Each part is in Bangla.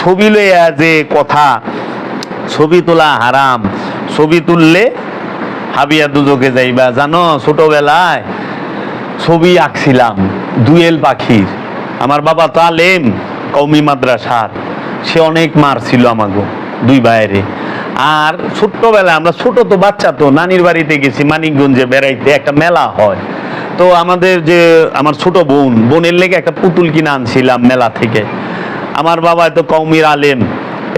ছবি লইয়া যে কথা, ছবি তোলা হারাম, ছবি তুললে হাবিয়া দুজকে যাইবা। জানো, ছোটবেলায় ছবি আঁকছিলাম, দুয়েল পাখির। আমার বাবা তালেম কৌমি মাদ্রাসার। সে অনেক মার ছিল আমাকে দুই বাইরে আর ছোট্টবেলায় আমরা ছোট তো বাচ্চা তো, নানির বাড়িতে গেছি, মানিকগঞ্জে বেড়াইতে, একটা মেলা হয়। তো আমাদের যে, আমার ছোট বোন, বোনের লেগে একটা পুতুল কিনে আনছিলাম মেলা থেকে। আমার বাবা তো কৌমির আলেম।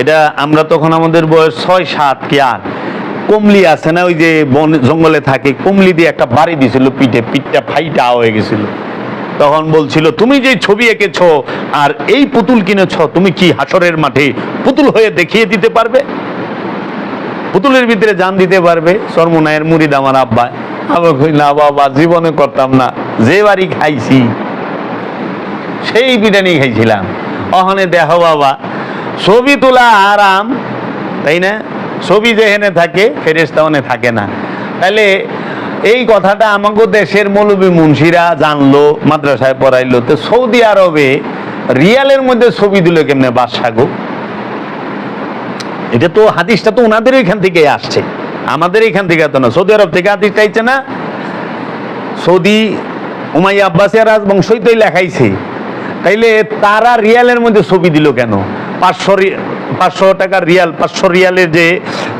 এটা আমরা তখন আমাদের বয়স ছয়, সাত কি আট। কমলি আছে না, ওই যে বন, জঙ্গলে থাকে, কমলি দিয়ে একটা বাড়ি দিছিল পিঠে, পিঠটা ফাইটা হয়ে গেছিল। তখন বলছিল, তুমি যে ছবি এঁকেছো আর এই পুতুল কিনেছ, তুমি কি হাসরের মাঠে পুতুল হয়ে দেখিয়ে দিতে পারবে? পুতুলের ভিতরে জান দিতে পারবে সরমুনায়ের মুরিদ আমার আব্বা। আমি কই, না বাবা, জীবনে করতাম না। যে বাড়ি খাইছি, সেই বিরিয়ানি খাইছিলাম। অহনে দেহ বাবা। ছবি তোলা আরাম তাই না? ছবি যেখানে থাকে ফেরেস্তা ওনে থাকে না। তাহলে এই কথাটা আমাকে দেশের মৌলবী মুন্সিরা জানলো, মাদ্রাসায় পড়াইলো। তো সৌদি আরবে রিয়ালের মধ্যে ছবি দিল কেমনে বাদশাগো এটা তো হাদিসটা তো ওনাদের এখান থেকে আসছে। আমাদের এখান থেকে তো না, সৌদি আরব থেকে হাদিসটা আইছে না? সৌদি উমাইয়া আব্বাসিয়া রাজবংশই তো লেখাইছে। তাইলে তারা রিয়ালের মধ্যে ছবি দিল কেন? পাঁচশো পাঁচশো টাকার রিয়াল, পাঁচশো রিয়ালের যে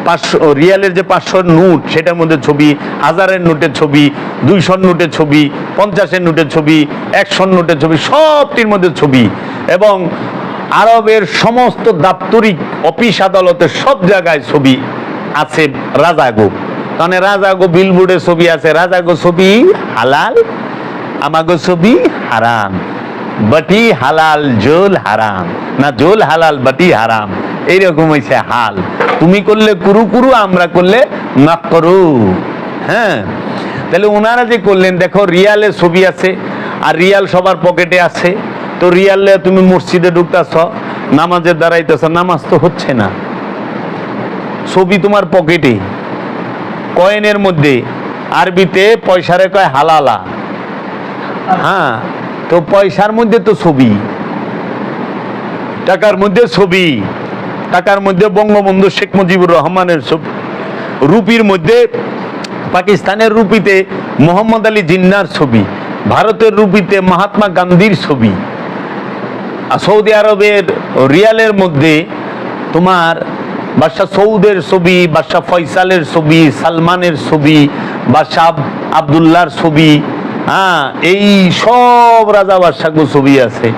পাঁচশো, রিয়ালের যে পাঁচশো নোট, সেটার মধ্যে ছবি, হাজারের নোটের ছবি, দুইশোর নোটের ছবি, পঞ্চাশের নোটের ছবি, একশোর নোটের ছবি, সবটির মধ্যে ছবি। এবং আরবের সমস্ত দাপ্তরিক অফিস আদালতের সব জায়গায় ছবি আছে রাজাগো কারণ রাজাগো বিলবোর্ডের ছবি আছে। রাজাগো ছবি হালাল, আমাগো ছবি হারাম। বাটি হালাল, জোল হারাম। না, জোল হালাল, বাটি হারাম। এইরকম হয়েছে হাল। তুমি করলে কুরু কুরু, আমরা করলে না করু হ্যাঁ? তাহলে ওনারা যে করলেন, দেখো রিয়ালে ছবি আছে, আর রিয়াল সবার পকেটে আছে। তো রিয়ালে তুমি মসজিদে ঢুকতেছ, নামাজের দাঁড়াইতেছ, নামাজ তো হচ্ছে না। ছবি তোমার পকেটে, কয়েনের মধ্যে। আরবিতে পয়সারে কয় হালালা। হ্যাঁ? তো পয়সার মধ্যে তো ছবি। টাকার মধ্যে ছবি। টাকার মধ্যে বঙ্গবন্ধু শেখ মুজিবুর রহমানের ছবি। রুপির মধ্যে পাকিস্তানের রুপিতে মোহাম্মদ আলী জিন্নার ছবি। ভারতের রুপিতে মহাত্মা গান্ধীর ছবি। আর সৌদি আরবের রিয়ালের মধ্যে তোমার বাদশাহ সৌদের ছবি, বাদশাহ ফয়সালের ছবি, সালমানের ছবি, বাদশাহ আব- আবদুল্লাহর ছবি হ্যাঁ এই সব রাজা বাদশাহ ছবি আছে।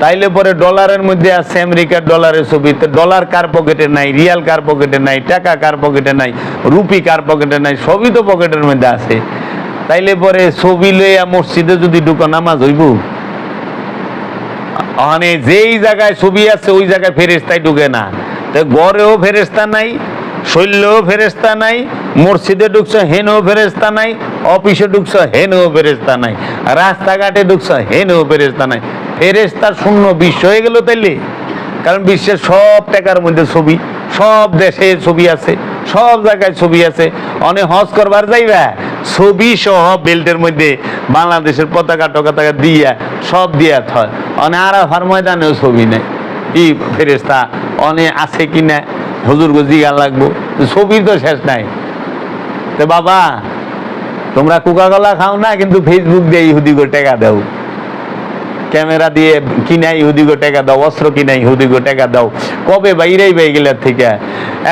তাইলে পরে ডলারের মধ্যে আছে আমেরিকার ডলারের ছবি। ডলার কার পকেটে নাই, রিয়াল কার পকেটে নাই, টাকা কার পকেটে নাই, রুপি কার পকেটে নাই, সবই তো পকেটের মধ্যে আছে। তাইলে পরে ছবি লইয়া মসজিদে যদি ঢুকো, নামাজ হইব? মানে যেই জায়গায় ছবি আছে, ওই জায়গায় ফেরেস্তাই ঢুকে না। তো গড়েও ফেরেস্তা নাই শৈলেও ফেরেস্তা নাই, মসজিদে ঢুকছো হেনেও ফেরেস্তা নাই, অফিসে ঢুকছো হেনেও ফেরেস্তা নাই, রাস্তাঘাটে ঢুকছো হেনেও ফেরেস্তা নাই। ফেরেস্তা শূন্য বিশ্ব হয়ে গেল তাইলে? কারণ বিশ্বের সব টাকার মধ্যে ছবি, সব দেশে ছবি আছে, সব জায়গায় ছবি আছে। অনেক হজ করবার যাইবা, ছবি সহ বেল্টের মধ্যে বাংলাদেশের পতাকা টকাতাকা দিয়া, সব দিয়া থয়। অনেক আরাফার ময়দানেও ছবি নেই। ই ফেরেস্তা অনেক আছে কি না হুজুর জিগা লাগবো। ছবির তো শেষ নাই। তো বাবা, তোমরা কোকা কোলা খাও না, কিন্তু ফেসবুক দিয়ে ইহুদি করে টাকা দাও। ক্যামেরা দিয়ে কিনাই ইহুদিগো টাকা দাও, অস্ত্র কিনাই ইহুদিগো টাকা দাও। কবে বাইরেই বাই গেলার থেকে?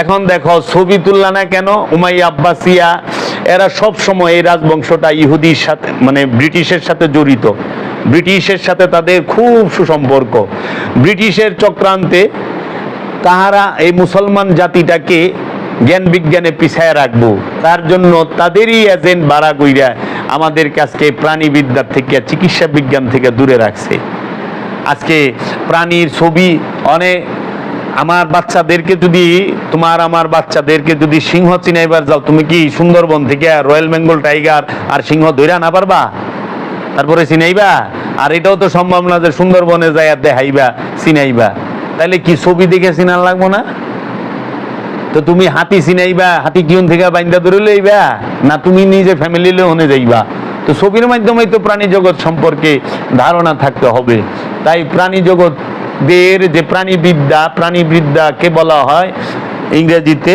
এখন দেখো, ছবি তুললা না কেন? উমাই আব্বাসিয়া, এরা সব সময় এই রাজবংশটা ইহুদির সাথে মানে ব্রিটিশের সাথে জড়িত। ব্রিটিশের সাথে তাদের খুব সুসম্পর্ক। ব্রিটিশের চক্রান্তে তাহারা এই মুসলমান জাতিটাকে জ্ঞান বিজ্ঞানে পিছায় রাখব। তার জন্য তাদেরই এজেন্ট বাড়া কইরা আমাদের কাছকে প্রাণীবিদ্যার থেকে, চিকিৎসা বিজ্ঞান থেকে দূরে রাখছে। আজকে প্রাণীর ছবি অনেক আমার বাচ্চাদেরকে যদি, তোমার আমার বাচ্চাদেরকে যদি সিংহ চিনাইবার যাও, তুমি কি সুন্দরবন থেকে রয়্যাল বেঙ্গল টাইগার আর সিংহ ধইরা না পারবা? তারপরে চিনাইবা? আর এটাও তো সম্ভব না যে সুন্দরবনে যাই দেখাইবা, চিনাইবা। তাহলে কি ছবি দেখে চিনার লাগবো না? তো তুমি হাতি চিনাইবা, হাতি কিউন থেকে বাইন্দা ধরে লইবা, না তুমি নিজে ফ্যামিলি লোনে যাইবা? তো ছবির মাধ্যমেই তো প্রাণী জগৎ সম্পর্কে ধারণা থাকতে হবে। তাই প্রাণী জগৎ আমাদের যে প্রাণীবিদ্যা প্রাণীবিদ্যাকে বলা হয়? ইংরেজিতে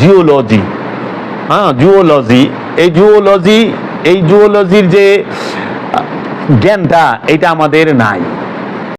জিওলজি হ্যাঁ জুওলজি এই জুওলজি এই জুওলজির যে জ্ঞানটা, এটা আমাদের নাই।